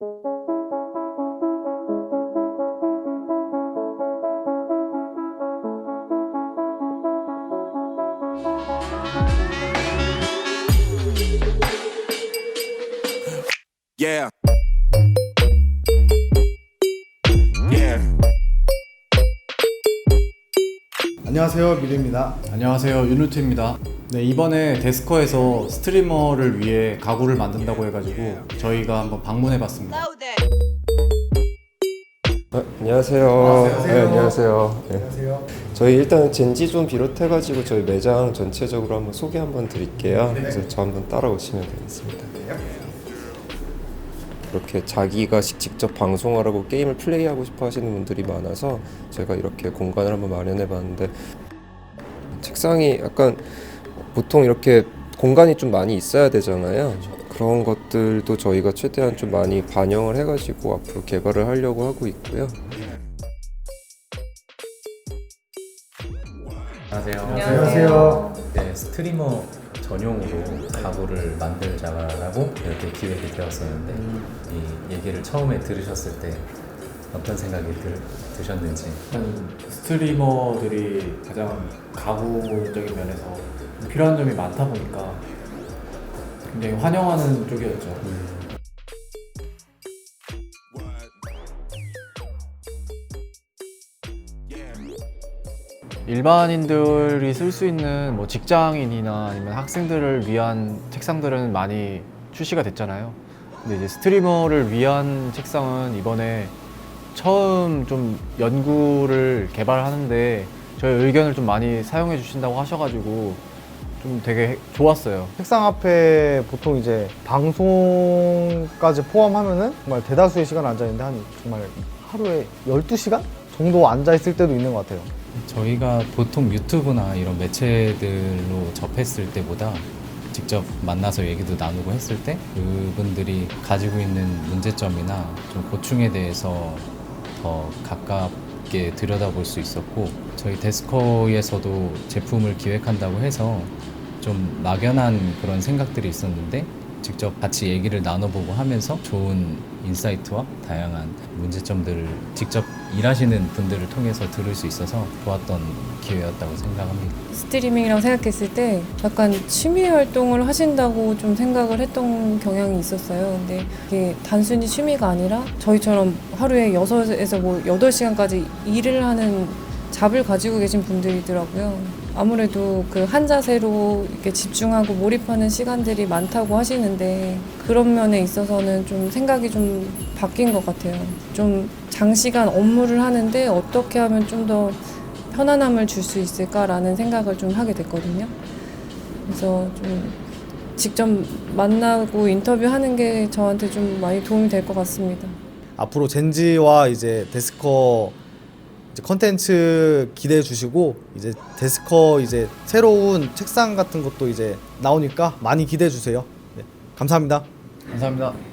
Yeah. Yeah. 안녕하세요 미르입니다. 안녕하세요 윤루트입니다 네 이번에 데스커에서 스트리머를 위해 가구를 만든다고 해가지고 저희가 한번 방문해 봤습니다 아, 안녕하세요. 네, 안녕하세요. 네. 안녕하세요. 저희 일단 젠지 좀 비롯해가지고 저희 매장 전체적으로 한번 소개 한번 드릴게요. 그래서 저 한번 따라오시면 되겠습니다. 이렇게 자기가 시- 직접 방송하라고 게임을 플레이하고 싶어 하시는 분들이 많아서 제가 이렇게 공간을 한번 마련해 봤는데 책상이 약간 보통 이렇게 공간이 좀 많이 있어야 되잖아요. 그런 것들도 저희가 최대한 좀 많이 반영을 해가지고 앞으로 개발을 하려고 하고 있고요. 안녕하세요. 안녕하세요. 네, 스트리머 전용으로 가구를 만들자라고 이렇게 기획이 되었었는데 이 얘기를 처음에 들으셨을 때 어떤 생각이 들, 드셨는지. 일단 스트리머들이 가장 가구적인 면에서 필요한 점이 많다 보니까 굉장히 환영하는 쪽이었죠 일반인들이 쓸 수 있는 뭐 직장인이나 아니면 학생들을 위한 책상들은 많이 출시가 됐잖아요. 근데 이제 스트리머를 위한 책상은 이번에 처음 좀 연구를 개발하는데 저희 의견을 좀 많이 사용해 주신다고 하셔가지고 좀 되게 좋았어요. 책상 앞에 보통 이제 방송까지 포함하면은 정말 대다수의 시간 앉아 있는데 한 정말 하루에 12시간 정도 앉아 있을 때도 있는 것 같아요. 저희가 보통 유튜브나 이런 매체들로 접했을 때보다 직접 만나서 얘기도 나누고 했을 때 그분들이 가지고 있는 문제점이나 좀 고충에 대해서 더 가깝게 들여다볼 수 있었고 저희 데스커에서도 제품을 기획한다고 해서 좀 막연한 그런 생각들이 있었는데 직접 같이 얘기를 나눠보고 하면서 좋은 인사이트와 다양한 문제점들을 직접 일하시는 분들을 통해서 들을 수 있어서 좋았던 기회였다고 생각합니다. 스트리밍이라고 생각했을 때 약간 취미 활동을 하신다고 좀 생각을 했던 경향이 있었어요. 근데 이게 단순히 취미가 아니라 저희처럼 하루에 6에서 뭐 8시간까지 일을 하는 잡을 가지고 계신 분들이더라고요. 아무래도 그 한 자세로 이렇게 집중하고 몰입하는 시간들이 많다고 하시는데 그런 면에 있어서는 좀 생각이 좀 바뀐 것 같아요. 좀 장시간 업무를 하는데 어떻게 하면 좀 더 편안함을 줄 수 있을까라는 생각을 좀 하게 됐거든요. 그래서 좀 직접 만나고 인터뷰하는 게 저한테 좀 많이 도움이 될 것 같습니다. 앞으로 젠지와 이제 데스커 이제 컨텐츠 기대해 주시고 이제 데스커 이제 새로운 책상 같은 것도 이제 나오니까 많이 기대해 주세요. 네, 감사합니다. 감사합니다.